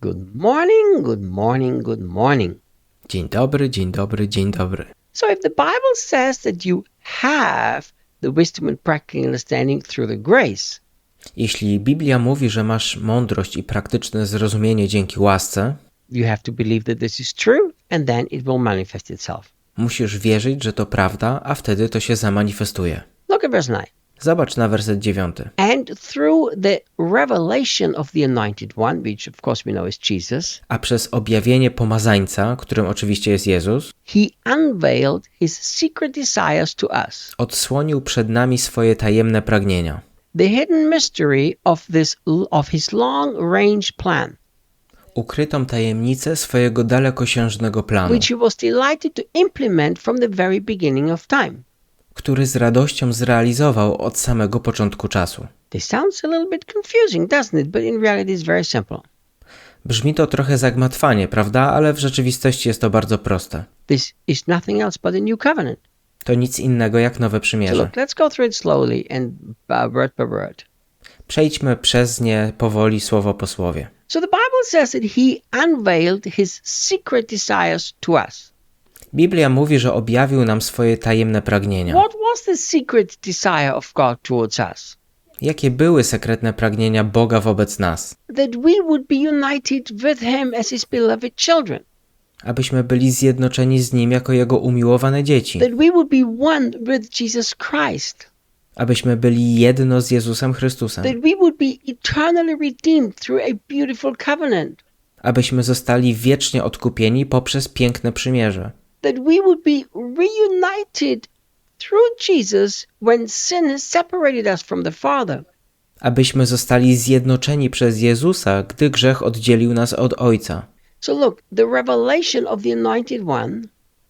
Good morning, good morning, good morning. Dzień dobry, dzień dobry, dzień dobry. So if the Bible says that you have the wisdom and practical understanding through the grace, Jeśli Biblia mówi, że masz mądrość i praktyczne zrozumienie dzięki łasce, you have to believe that this is true and then it will manifest itself. musisz wierzyć, że to prawda, a wtedy to się zamanifestuje. Look at verse 9. Zobacz na werset 9. And through the revelation of the anointed one, which of course we know is Jesus, A przez objawienie pomazańca, którym oczywiście jest Jezus, he unveiled his secret desires to us. odsłonił przed nami swoje tajemne pragnienia. The hidden mystery of this of his long range plan, Ukrytą tajemnicę swojego dalekosiężnego planu, which he was delighted to implement from the very beginning of time. Który z radością zrealizował od samego początku czasu. Brzmi to trochę zagmatwanie, prawda? Ale w rzeczywistości jest to bardzo proste. This is nothing else but a new covenant. To nic innego jak nowe So przymierze. look, let's go through it slowly and uh, word by word. Przejdźmy przez nie powoli słowo po słowie. So the Bible says that he unveiled his secret desires to us. Biblia mówi, że objawił nam swoje tajemne pragnienia. What was the secret desire of God towards us? Jakie były sekretne pragnienia Boga wobec nas? That we would be united with him as his beloved children. Abyśmy byli zjednoczeni z Nim jako Jego umiłowane dzieci. That we would be one with Jesus Christ. Abyśmy byli jedno z Jezusem Chrystusem. That we would be eternally redeemed through a beautiful covenant. Abyśmy zostali wiecznie odkupieni poprzez piękne przymierze. That we would be reunited through Jesus when sin has separated us from the Father. Abyśmy zostali zjednoczeni przez Jezusa, gdy grzech oddzielił nas od Ojca. So, look, the revelation of the Anointed One,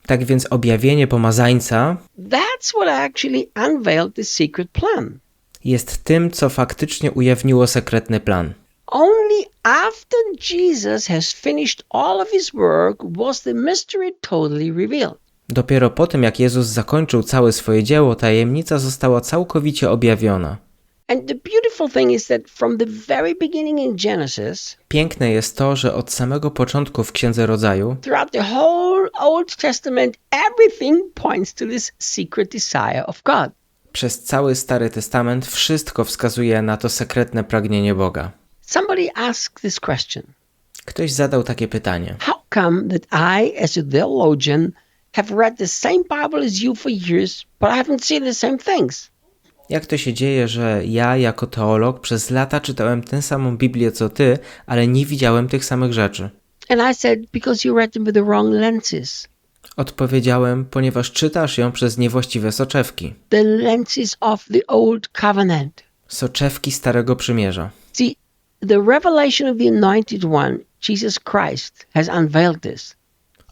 Tak więc objawienie pomazańca that's what actually unveiled the secret plan. jest tym, co faktycznie ujawniło sekretny plan. Only after Jesus has finished all of his work was the mystery totally revealed. Dopiero po tym, jak Jezus zakończył całe swoje dzieło, tajemnica została całkowicie objawiona. Piękne jest to, że od samego początku w Księdze Rodzaju, przez cały Stary Testament, wszystko wskazuje na to sekretne pragnienie Boga. Somebody asked this question Ktoś zadał takie pytanie. How come that I, as a theologian, have read the same Bible as you for years, but I haven't seen the same things? Jak to się dzieje, że ja jako teolog przez lata czytałem tę samą Biblię co ty, ale nie widziałem tych samych rzeczy? And I said, Because you read them with the wrong lenses. Odpowiedziałem, ponieważ czytasz ją przez niewłaściwe soczewki. The lenses of the Old Covenant. Soczewki Starego Przymierza. See, the revelation of the Anointed One, Jesus Christ, has unveiled this.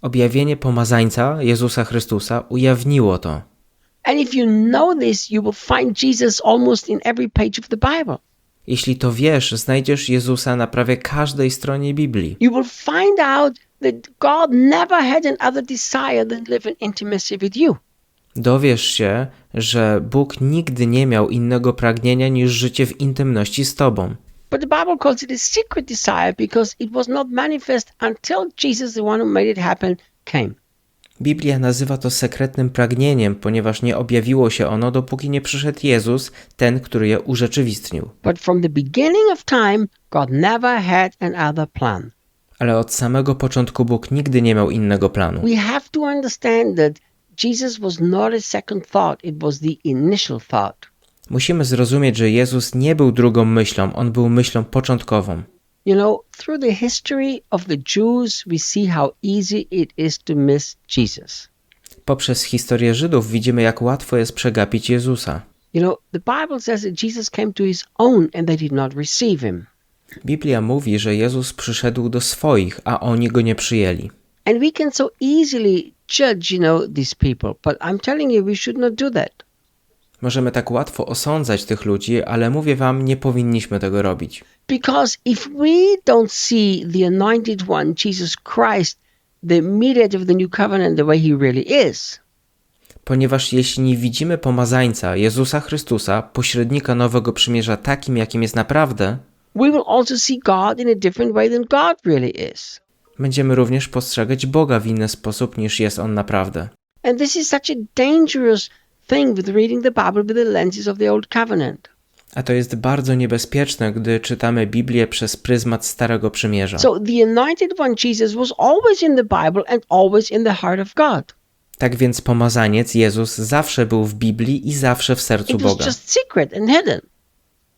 Objawienie pomazańca Jezusa Chrystusa ujawniło to. And if you know this, you will find Jesus almost in every page of the Bible. Jeśli to wiesz, znajdziesz Jezusa na prawie każdej stronie Biblii. You will find out that God never had an other desire than live in intimacy with you. Dowiesz się, że Bóg nigdy nie miał innego pragnienia niż życie w intymności z Tobą. But the Bible calls it a secret desire because it was not manifest until Jesus, the one who made it happen, came. Biblia nazywa to sekretnym pragnieniem, ponieważ nie objawiło się ono, dopóki nie przyszedł Jezus, ten, który je urzeczywistnił. But from the beginning of time, God never had an other plan. Ale od samego początku Bóg nigdy nie miał innego planu. We have to understand that Jesus was not a second thought, it was the initial thought. Musimy zrozumieć, że Jezus nie był drugą myślą, on był myślą początkową. You know, through the history of the Jews, we see how easy it is to miss Jesus. Poprzez historię Żydów widzimy, jak łatwo jest przegapić Jezusa. You know, the Bible says that Jesus came to his own and they did not receive him. Biblia mówi, że Jezus przyszedł do swoich, a oni go nie przyjęli. And we can so easily judge, you know, these people, but I'm telling you, we should not do that. Możemy tak łatwo osądzać tych ludzi, ale mówię wam, nie powinniśmy tego robić. Because if we don't see the anointed one, Jesus Christ, the mediator of the new covenant, the way he really is, Ponieważ jeśli nie widzimy pomazańca Jezusa Chrystusa, pośrednika nowego przymierza takim, jakim jest naprawdę, we will also see God in a different way than God really is. Będziemy również postrzegać Boga w inny sposób niż jest On naprawdę. And this is such a dangerous thing with reading the Bible with the lenses of the Old Covenant. A to jest bardzo niebezpieczne, gdy czytamy Biblię przez pryzmat Starego Przymierza. So the anointed one, Jesus, was always in the Bible and always in the heart of God. Tak więc pomazaniec Jezus zawsze był w Biblii i zawsze w sercu It was Boga. just secret and hidden.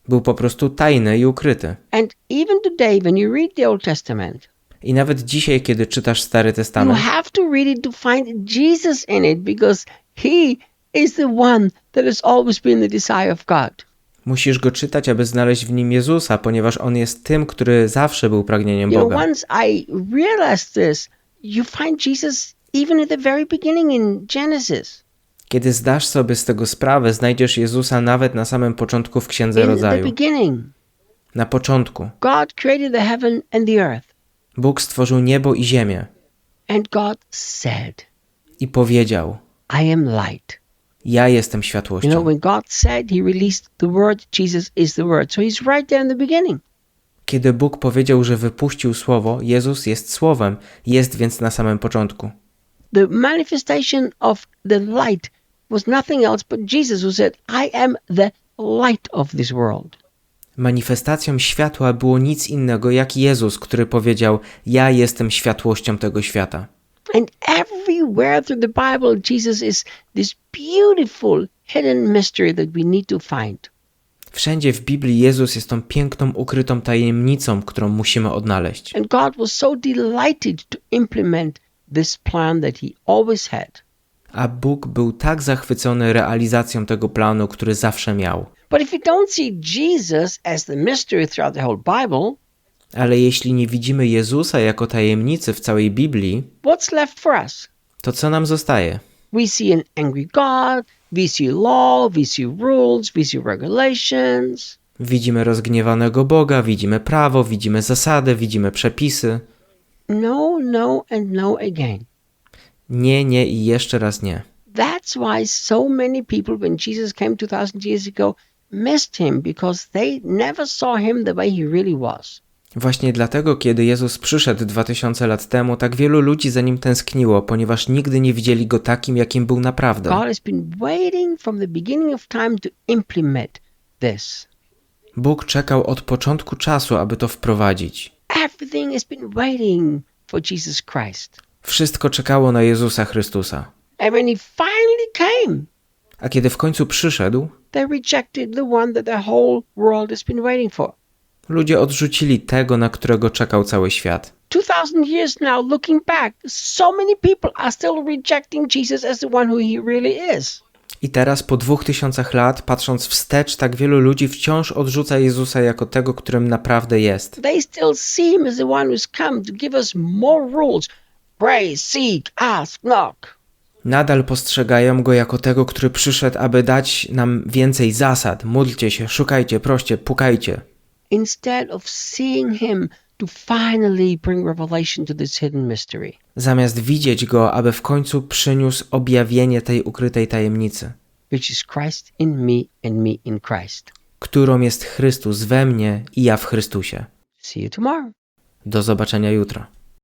Był po prostu tajny i ukryty. And even today, when you read the Old Testament, I nawet dzisiaj, kiedy czytasz Stary you Testament, have to read it to find Jesus in it because He is the one that has always been the desire of God. musisz go czytać, aby znaleźć w nim Jezusa, ponieważ on jest tym, który zawsze był pragnieniem You know, Boga. once I realized this, you find Jesus even at the very beginning in Genesis. Kiedy zdasz sobie z tego sprawę, znajdziesz Jezusa nawet na samym początku w Księdze In the Rodzaju. beginning, Na początku. God created the heaven and the earth, Bóg stworzył niebo i ziemię and God said, i powiedział: I am light. Ja jestem You know, światłością. when God said, He released the word, Jesus is the word. So He's right there in the beginning. Kiedy Bóg powiedział, że wypuścił słowo, Jezus jest słowem, jest więc na samym początku. The manifestation of the light was nothing else but Jesus who said, I am the light of this world. Manifestacją światła było nic innego jak Jezus, który powiedział: Ja jestem światłością tego świata. And everywhere through the Bible, Jesus is this beautiful hidden mystery that we need to find. Wszędzie w Biblii Jezus jest tą piękną, ukrytą tajemnicą, którą musimy odnaleźć. And God was so delighted to implement this plan that He always had. A Bóg był tak zachwycony realizacją tego planu, który zawsze miał. But if we don't see Jesus as the mystery throughout the whole Bible, Ale jeśli nie widzimy Jezusa jako tajemnicy w całej Biblii, what's left for us? to co nam zostaje? We see an angry God, we see law, we see rules, we see regulations. Widzimy rozgniewanego Boga, widzimy prawo, widzimy zasady, widzimy przepisy. No, no, and no again. Nie, nie i jeszcze raz nie. That's why so many people, when Jesus came 2,000 years ago, missed him because they never saw him the way he really was. Właśnie dlatego, kiedy Jezus przyszedł 2000 lat temu, tak wielu ludzi za nim tęskniło, ponieważ nigdy nie widzieli go takim, jakim był naprawdę. Bóg czekał od początku czasu, aby to wprowadzić. Wszystko czekało na Jezusa Chrystusa. A kiedy w końcu przyszedł, they rejected the one that the whole world has been waiting for. Ludzie odrzucili tego, na którego czekał cały świat. 2,000 years now, looking back, so many people are still rejecting Jesus as the one who he really is. I teraz, po dwóch tysiącach lat, patrząc wstecz, tak wielu ludzi wciąż odrzuca Jezusa jako tego, którym naprawdę jest. They still see him as the one who's come to give us more rules. Pray, seek, ask, knock. Nadal postrzegają go jako tego, który przyszedł, aby dać nam więcej zasad. Módlcie się, szukajcie, proście, pukajcie. Instead of seeing him to finally bring revelation to this hidden mystery. Zamiast widzieć go, aby w końcu przyniósł objawienie tej ukrytej tajemnicy, which is Christ in me and me in Christ. którą jest Chrystus we mnie i ja w Chrystusie. See you tomorrow. Do zobaczenia jutro.